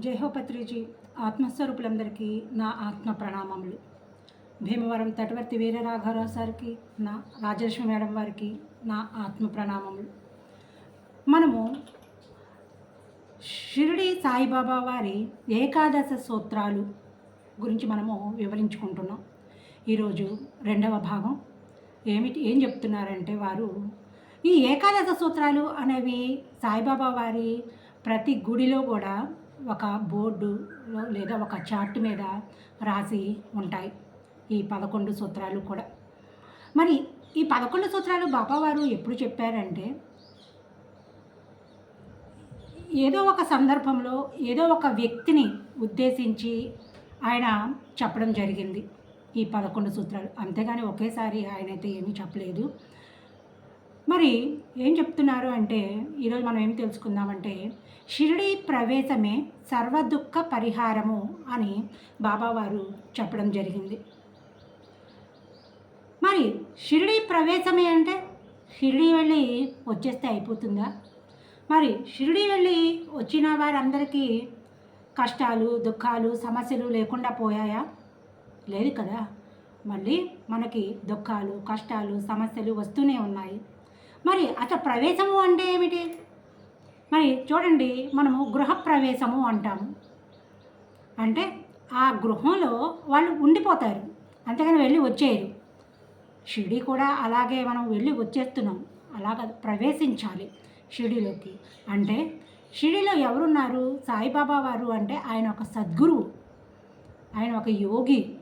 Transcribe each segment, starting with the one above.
జయహోపత్రిజీ ఆత్మస్వరూపులందరికీ నా ఆత్మ ప్రణామములు. భీమవరం తటవర్తి వీరరాఘవరావు సార్కి నా రాజలక్ష్మి మేడం వారికి నా ఆత్మ ప్రణామములు. మనము షిరిడి సాయిబాబా వారి ఏకాదశ సూత్రాలు గురించి మనము వివరించుకుంటున్నాం. ఈరోజు రెండవ భాగం. ఏమిటి ఏం చెప్తున్నారంటే వారు ఈ ఏకాదశ సూత్రాలు అనేవి సాయిబాబా వారి ప్రతి గుడిలో కూడా ఒక బోర్డు లేదా ఒక చార్ట్ మీద రాసి ఉంటాయి ఈ పదకొండు సూత్రాలు కూడా. మరి ఈ పదకొండు సూత్రాలు బాబావారు ఎప్పుడు చెప్పారంటే ఏదో ఒక సందర్భంలో ఏదో ఒక వ్యక్తిని ఉద్దేశించి ఆయన చెప్పడం జరిగింది ఈ పదకొండు సూత్రాలు. అంతేగాని ఒకేసారి ఆయన అయితే ఏమీ చెప్పలేదు. మరి ఏం చెప్తున్నారు అంటే ఈరోజు మనం ఏం తెలుసుకుందామంటే షిరిడి ప్రవేశమే సర్వదుఃఖ పరిహారము అని బాబావారు చెప్పడం జరిగింది. మరి షిరిడి ప్రవేశమే అంటే షిరిడి వెళ్ళి వచ్చేస్తే అయిపోతుందా? మరి షిరిడి వెళ్ళి వచ్చిన వారందరికీ కష్టాలు దుఃఖాలు సమస్యలు లేకుండా పోయాయా? లేదు కదా. మళ్ళీ మనకి దుఃఖాలు కష్టాలు సమస్యలు వస్తూనే ఉన్నాయి. మరి అసలు ప్రవేశము అంటే ఏమిటి? మరి చూడండి మనము గృహ ప్రవేశము అంటాము. అంటే ఆ గృహంలో వాళ్ళు ఉండిపోతారు. అంతేగాని వెళ్ళి వచ్చేయరు. షిరిడి కూడా అలాగే మనం వెళ్ళి వచ్చేస్తున్నాం. అలాగ ప్రవేశించాలి షిరిడిలోకి. అంటే షిరిడిలో ఎవరున్నారు? సాయిబాబా వారు అంటే ఆయన ఒక సద్గురువు. ఆయన ఒక యోగి.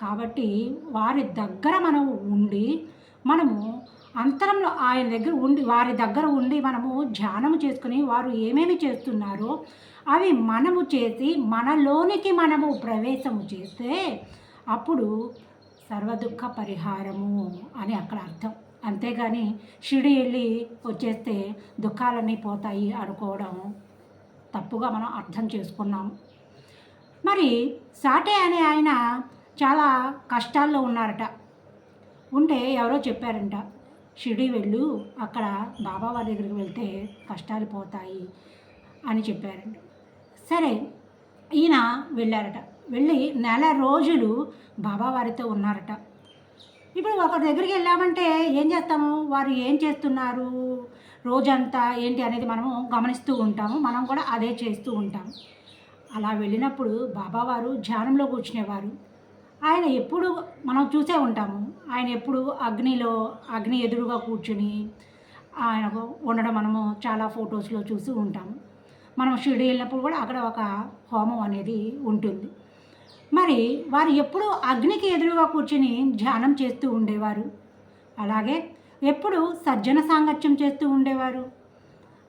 కాబట్టి వారి దగ్గర మనం ఉండి మనము అంతరంలో ఆయన దగ్గర ఉండి వారి దగ్గర ఉండి మనము ధ్యానము చేసుకుని వారు ఏమేమి చేస్తున్నారో అవి మనము చేసి మనలోనికి మనము ప్రవేశము చేస్తే అప్పుడు సర్వదుఃఖ పరిహారము అని అక్కడ అర్థం. అంతేగాని షిడి వెళ్ళి వచ్చేస్తే దుఃఖాలన్నీ పోతాయి అనుకోవడం తప్పుగా మనం అర్థం చేసుకున్నాము. మరి సాటే అనే ఆయన చాలా కష్టాల్లో ఉన్నారట. ఉంటే ఎవరో చెప్పారంట షిరిడి వెళ్ళు అక్కడ బాబా వారి దగ్గరికి వెళ్తే కష్టాలు పోతాయి అని చెప్పారంట. సరే ఈయన వెళ్ళారట. వెళ్ళి నెల రోజులు బాబా వారితో ఉన్నారట. ఇప్పుడు ఒకరి దగ్గరికి వెళ్ళామంటే ఏం చేస్తాము? వారు ఏం చేస్తున్నారు? రోజంతా ఏంటి అనేది మనము గమనిస్తూ ఉంటాము. మనం కూడా అదే చేస్తూ ఉంటాము. అలా వెళ్ళినప్పుడు బాబావారు ధ్యానంలో కూర్చునేవారు. ఆయన ఎప్పుడు మనం చూసే ఉంటాము. ఆయన ఎప్పుడు అగ్నిలో అగ్ని ఎదురుగా కూర్చుని ఆయన ఉండడం మనము చాలా ఫొటోస్లో చూసి ఉంటాము మనం షిరిడి వెళ్ళినప్పుడు కూడా అక్కడ ఒక హోమం అనేది ఉంటుంది. మరి వారు ఎప్పుడు అగ్నికి ఎదురుగా కూర్చుని ధ్యానం చేస్తూ ఉండేవారు? అలాగే ఎప్పుడు సజ్జన సాంగత్యం చేస్తూ ఉండేవారు?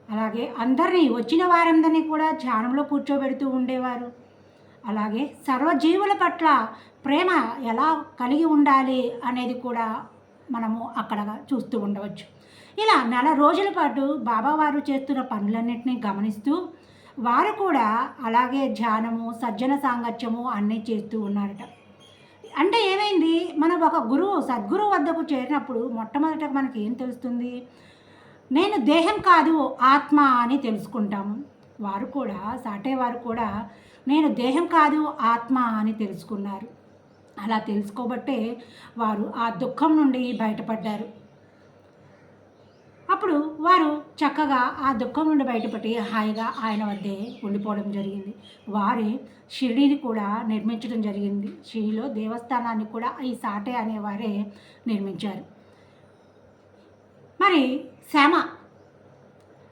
అలాగే అందరినీ వచ్చిన వారందరినీ కూడా ధ్యానంలో కూర్చోబెడుతూ ఉండేవారు? అలాగే సర్వజీవుల పట్ల ప్రేమ ఎలా కలిగి ఉండాలి అనేది కూడా మనము అక్కడ చూస్తూ ఉండవచ్చు. ఇలా నెల రోజుల పాటు బాబావారు చేస్తున్న పనులన్నింటినీ గమనిస్తూ వారు కూడా అలాగే ధ్యానము సజ్జన సాంగత్యము అన్నీ చేస్తూ ఉన్నారట. అంటే ఏమైంది? మనం ఒక గురువు సద్గురువు వద్దకు చేరినప్పుడు మొట్టమొదట మనకి ఏం తెలుస్తుంది? నేను దేహం కాదు ఆత్మ అని తెలుసుకుంటాము. వారు కూడా సాటే వారు కూడా నేను దేహం కాదు ఆత్మ అని తెలుసుకున్నారు. అలా తెలుసుకోబట్టే వారు ఆ దుఃఖం నుండి బయటపడ్డారు. అప్పుడు వారు చక్కగా ఆ దుఃఖం నుండి బయటపడి హాయిగా ఆయన వద్దే ఉండిపోవడం జరిగింది. వారి షిరిడిని కూడా నిర్మించడం జరిగింది. షిరిడిలో దేవస్థానాన్ని కూడా ఈ సాటే అనేవారే నిర్మించారు. మరి శ్యామ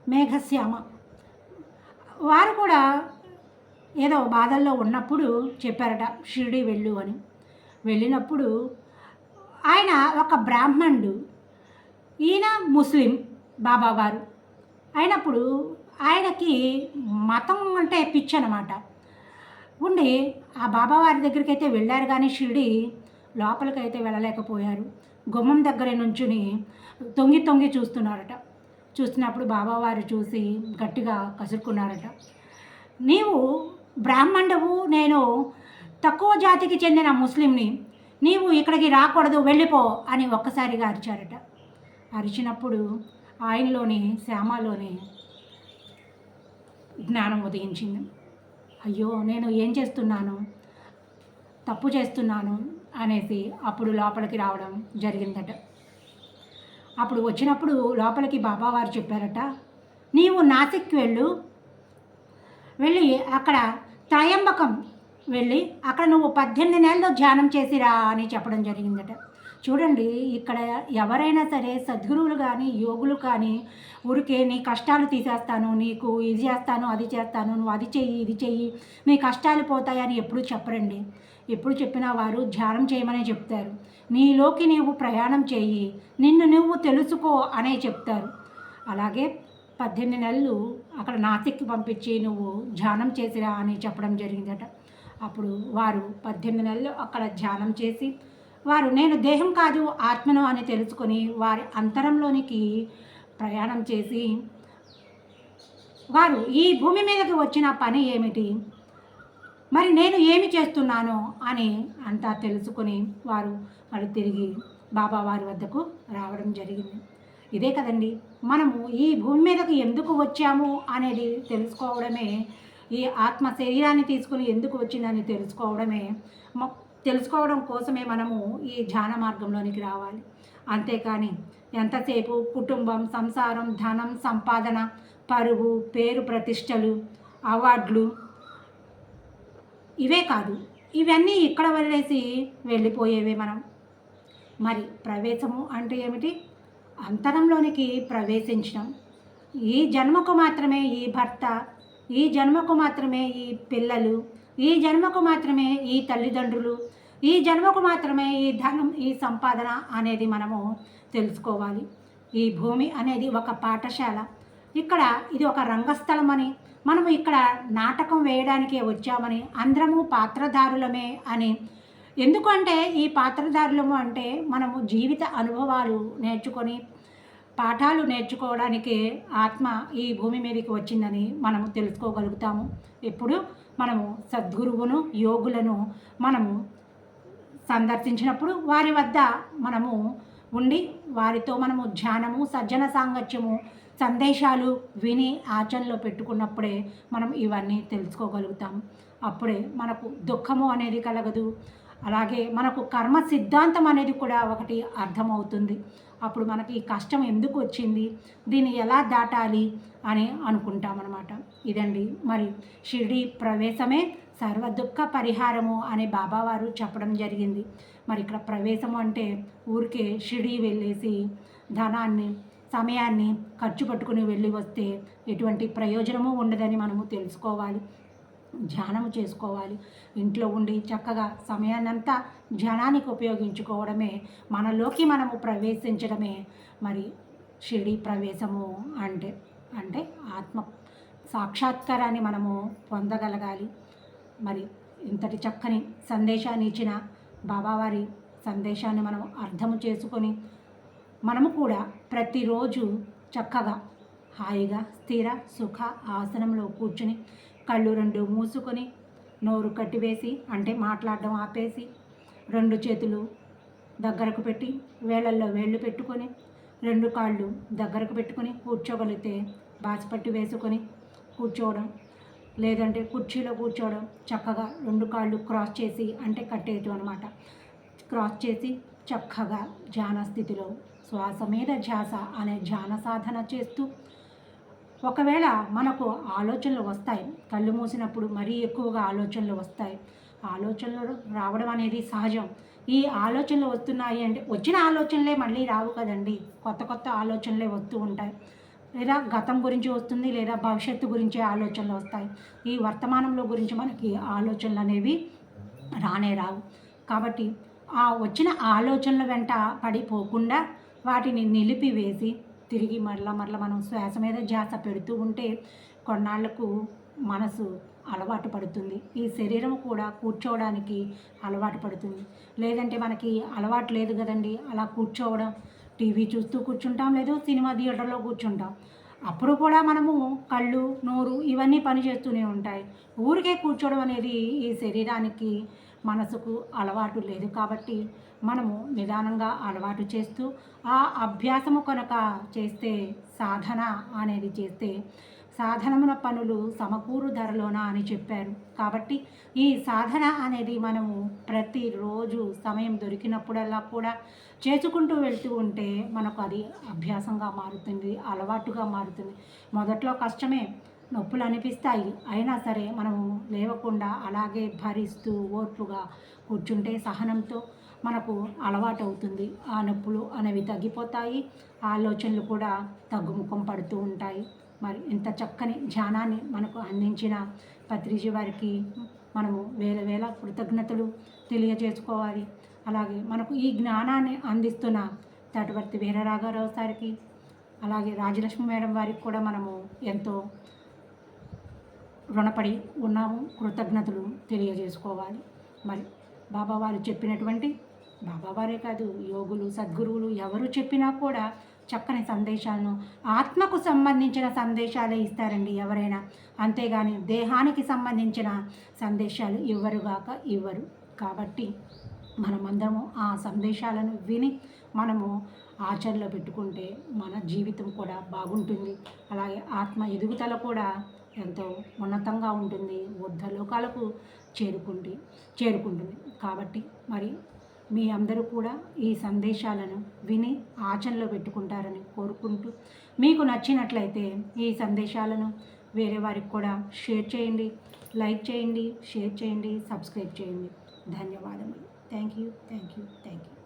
మేఘశ్యామ వారు కూడా ఏదో బాధల్లో ఉన్నప్పుడు చెప్పారట షిరిడి వెళ్ళు అని. వెళ్ళినప్పుడు ఆయన ఒక బ్రాహ్మణుడు ఈయన ముస్లిం బాబావారు అయినప్పుడు ఆయనకి మతం అంటే పిచ్చి అనమాట ఉండి ఆ బాబావారి దగ్గరికి అయితే వెళ్ళారు కానీ షిరిడి లోపలికి అయితే వెళ్ళలేకపోయారు. గుమ్మం దగ్గర నుంచుని తొంగి తొంగి చూస్తున్నారట. చూస్తున్నప్పుడు బాబావారు చూసి గట్టిగా కసురుకున్నారట. నీవు బ్రాహ్మణువు నేను తక్కువ జాతికి చెందిన ముస్లింని. నీవు ఇక్కడికి రాకూడదు వెళ్ళిపో అని ఒక్కసారిగా అరిచారట. అరిచినప్పుడు ఆయనలోని శ్యామలోని జ్ఞానం ఉదయించింది. అయ్యో నేను ఏం చేస్తున్నాను? తప్పు చేస్తున్నాను అనేసి అప్పుడు లోపలికి రావడం జరిగిందట. అప్పుడు వచ్చినప్పుడు లోపలికి బాబావారు చెప్పారట నీవు నాసిక్కి వెళ్ళు. వెళ్ళి అక్కడ త్రయంబకం వెళ్ళి అక్కడ నువ్వు పద్దెనిమిది నెలలు ధ్యానం చేసిరా అని చెప్పడం జరిగిందట. చూడండి ఇక్కడ ఎవరైనా సరే సద్గురువులు కానీ యోగులు కానీ ఊరికే నీ కష్టాలు తీసేస్తాను నీకు ఇది చేస్తాను అది చేస్తాను నువ్వు అది చెయ్యి ఇది చెయ్యి నీ కష్టాలు పోతాయని ఎప్పుడు చెప్పరండి. ఎప్పుడు చెప్పినా వారు ధ్యానం చేయమనే చెప్తారు. నీలోకి నీవు ప్రయాణం చేయి నిన్ను నువ్వు తెలుసుకో అనే చెప్తారు. అలాగే పద్దెనిమిది నెలలు అక్కడ నాసిక్కి పంపించి నువ్వు ధ్యానం చేసిరా అని చెప్పడం జరిగిందట. అప్పుడు వారు పద్దెనిమిది నెలలు అక్కడ ధ్యానం చేసి వారు నేను దేహం కాదు ఆత్మను అని తెలుసుకొని వారి అంతరంలోనికి ప్రయాణం చేసి వారు ఈ భూమి మీదకి వచ్చిన పని ఏమిటి? మరి నేను ఏమి చేస్తున్నాను? అని అంతా తెలుసుకొని వారు మరి తిరిగి బాబా వారి వద్దకు రావడం జరిగింది. ఇదే కదండి. మనము ఈ భూమి మీదకు ఎందుకు వచ్చాము అనేది తెలుసుకోవడమే ఈ ఆత్మ శరీరాన్ని తీసుకుని ఎందుకు వచ్చిందని తెలుసుకోవడమే తెలుసుకోవడం కోసమే మనము ఈ ధ్యాన మార్గంలోనికి రావాలి. అంతేకాని ఎంతసేపు కుటుంబం సంసారం ధనం సంపాదన పరువు పేరు ప్రతిష్టలు అవార్డులు ఇవే కాదు. ఇవన్నీ ఇక్కడ వదిలేసి వెళ్ళిపోయేవే మనం. మరి ప్రవేశము అంటే ఏమిటి? అంతరంలోనికి ప్రవేశించడం ఈ జన్మకు మాత్రమే ఈ భర్త ఈ జన్మకు మాత్రమే ఈ పిల్లలు ఈ జన్మకు మాత్రమే ఈ తల్లిదండ్రులు ఈ జన్మకు మాత్రమే ఈ ధనం ఈ సంపాదన అనేది మనము తెలుసుకోవాలి. ఈ భూమి అనేది ఒక పాఠశాల. ఇక్కడ ఇది ఒక రంగస్థలం అని మనము ఇక్కడ నాటకం వేయడానికే వచ్చామని అందరము పాత్రధారులమే అని ఎందుకంటే ఈ పాత్రధారులము అంటే మనము జీవిత అనుభవాలు నేర్చుకొని పాఠాలు నేర్చుకోవడానికి ఆత్మ ఈ భూమి మీదకి వచ్చిందని మనము తెలుసుకోగలుగుతాము. ఎప్పుడు మనము సద్గురువును యోగులను మనము సందర్శించినప్పుడు వారి వద్ద మనము ఉండి వారితో మనము ధ్యానము సజ్జన సాంగత్యము సందేశాలు విని ఆచరణలో పెట్టుకున్నప్పుడే మనం ఇవన్నీ తెలుసుకోగలుగుతాం. అప్పుడే మనకు దుఃఖము అనేది కలగదు. అలాగే మనకు కర్మ సిద్ధాంతం అనేది కూడా ఒకటి అర్థమవుతుంది. అప్పుడు మనకి ఈ కష్టం ఎందుకు వచ్చింది? దీన్ని ఎలా దాటాలి అని అనుకుంటామన్నమాట. ఇదండి. మరి షిరిడి ప్రవేశమే సర్వ దుఃఖ పరిహారము అని బాబావారు చెప్పడం జరిగింది. మరి ఇక్కడ ప్రవేశము అంటే ఊరికే షిరిడి వెళ్ళేసి ధనాన్ని సమయాన్ని ఖర్చు పట్టుకుని వెళ్ళి వస్తే ఎటువంటి ప్రయోజనము ఉండదని మనము తెలుసుకోవాలి. ధ్యానము చేసుకోవాలి. ఇంట్లో ఉండి చక్కగా సమయాన్నంతా ధ్యానానికి ఉపయోగించుకోవడమే మనలోకి మనము ప్రవేశించడమే. మరి షిరిడి ప్రవేశము అంటే అంటే ఆత్మ సాక్షాత్కారాన్ని మనము పొందగలగాలి. మరి ఇంతటి చక్కని సందేశాన్ని ఇచ్చిన బాబావారి సందేశాన్ని మనం అర్థము చేసుకొని మనము కూడా ప్రతిరోజు చక్కగా హాయిగా స్థిర సుఖ ఆసనంలో కూర్చుని కళ్ళు రెండు మూసుకొని నోరు కట్టివేసి అంటే మాట్లాడడం ఆపేసి రెండు చేతులు దగ్గరకు పెట్టి వేళ్ళల్లో వేళ్ళు పెట్టుకొని రెండు కాళ్ళు దగ్గరకు పెట్టుకొని కూర్చోగలిగితే బాసిపట్టి వేసుకొని కూర్చోవడం లేదంటే కుర్చీలో కూర్చోవడం చక్కగా రెండు కాళ్ళు క్రాస్ చేసి అంటే కట్టేయటం అనమాట క్రాస్ చేసి చక్కగా ధ్యాన స్థితిలో శ్వాస మీద ధ్యాస అనే ధ్యాన సాధన చేస్తూ ఒకవేళ మనకు ఆలోచనలు వస్తాయి కళ్ళు మూసినప్పుడు మరీ ఎక్కువగా ఆలోచనలు వస్తాయి ఆలోచనలు రావడం అనేది సహజం. ఈ ఆలోచనలు వస్తున్నాయి అంటే వచ్చిన ఆలోచనలే మళ్ళీ రావు కదండి. కొత్త కొత్త ఆలోచనలే వస్తూ ఉంటాయి. లేదా గతం గురించి వస్తుంది లేదా భవిష్యత్తు గురించే ఆలోచనలు వస్తాయి. ఈ వర్తమానంలో గురించి మనకి ఆలోచనలు అనేవి రానే రావు. కాబట్టి ఆ వచ్చిన ఆలోచనల వెంట పడిపోకుండా వాటిని నిలిపివేసి తిరిగి మరలా మరలా మనం శ్వాస మీద ధ్యాస పెడుతూ ఉంటే కొన్నాళ్ళకు మనసు అలవాటు పడుతుంది. ఈ శరీరం కూడా కూర్చోవడానికి అలవాటు పడుతుంది. లేదంటే మనకి అలవాటు లేదు కదండి. అలా కూర్చోవడం టీవీ చూస్తూ కూర్చుంటాం లేదు సినిమా థియేటర్లో కూర్చుంటాం. అప్పుడు కూడా మనము కళ్ళు నోరు ఇవన్నీ పని చేస్తూనే ఉంటాయి. ఊరికే కూర్చోవడం అనేది ఈ శరీరానికి మనసుకు అలవాటు లేదు కాబట్టి మనము నిదానంగా అలవాటు చేస్తూ ఆ అభ్యాసము కనుక చేస్తే సాధన అనేది చేస్తే సాధనమున పనులు సమకూరు ధరలోన అని చెప్పారు. కాబట్టి ఈ సాధన అనేది మనము ప్రతిరోజు సమయం దొరికినప్పుడల్లా కూడా చేసుకుంటూ వెళ్తూ ఉంటే మనకు అది అభ్యాసంగా మారుతుంది అలవాటుగా మారుతుంది. మొదట్లో కష్టమే నొప్పులు అనిపిస్తాయి అయినా సరే మనము లేవకుండా అలాగే భరిస్తూ ఓర్పుగా కూర్చుంటే సహనంతో మనకు అలవాటు అవుతుంది ఆ నొప్పులు అనేవి తగ్గిపోతాయి. ఆలోచనలు కూడా తగ్గుముఖం పడుతూ ఉంటాయి. మరి ఇంత చక్కని ధ్యానాన్ని మనకు అందించిన పత్రిజీ వారికి మనము వేల వేల కృతజ్ఞతలు తెలియజేసుకోవాలి. అలాగే మనకు ఈ జ్ఞానాన్ని అందిస్తున్న తటవర్తి వీరరాఘవరావు సారికి అలాగే రాజలక్ష్మి మేడం వారికి కూడా మనము ఎంతో రుణపడి ఉన్నాము కృతజ్ఞతలు తెలియజేసుకోవాలి. మరి బాబా వారు చెప్పినటువంటి బాబా వారే కాదు యోగులు సద్గురువులు ఎవరు చెప్పినా కూడా చక్కని సందేశాలను ఆత్మకు సంబంధించిన సందేశాలే ఇస్తారండి ఎవరైనా. అంతేగాని దేహానికి సంబంధించిన సందేశాలు ఇవ్వరుగాక ఇవ్వరు. కాబట్టి మనమందరము ఆ సందేశాలను విని మనము ఆచరణలో పెట్టుకుంటే మన జీవితం కూడా బాగుంటుంది. అలాగే ఆత్మ ఎదుగుదల కూడా ఎంతో ఉన్నతంగా ఉంటుంది లోకాలకు చేరుకుంది చేరుకుంటుంది. కాబట్టి మరి మీ అందరూ కూడా ఈ సందేశాలను విని ఆచరణలో పెట్టుకుంటారని కోరుకుంటూ మీకు నచ్చినట్లయితే ఈ సందేశాలను వేరే వారికి కూడా షేర్ చేయండి లైక్ చేయండి షేర్ చేయండి సబ్స్క్రైబ్ చేయండి. ధన్యవాదములు. Thank you thank you thank you.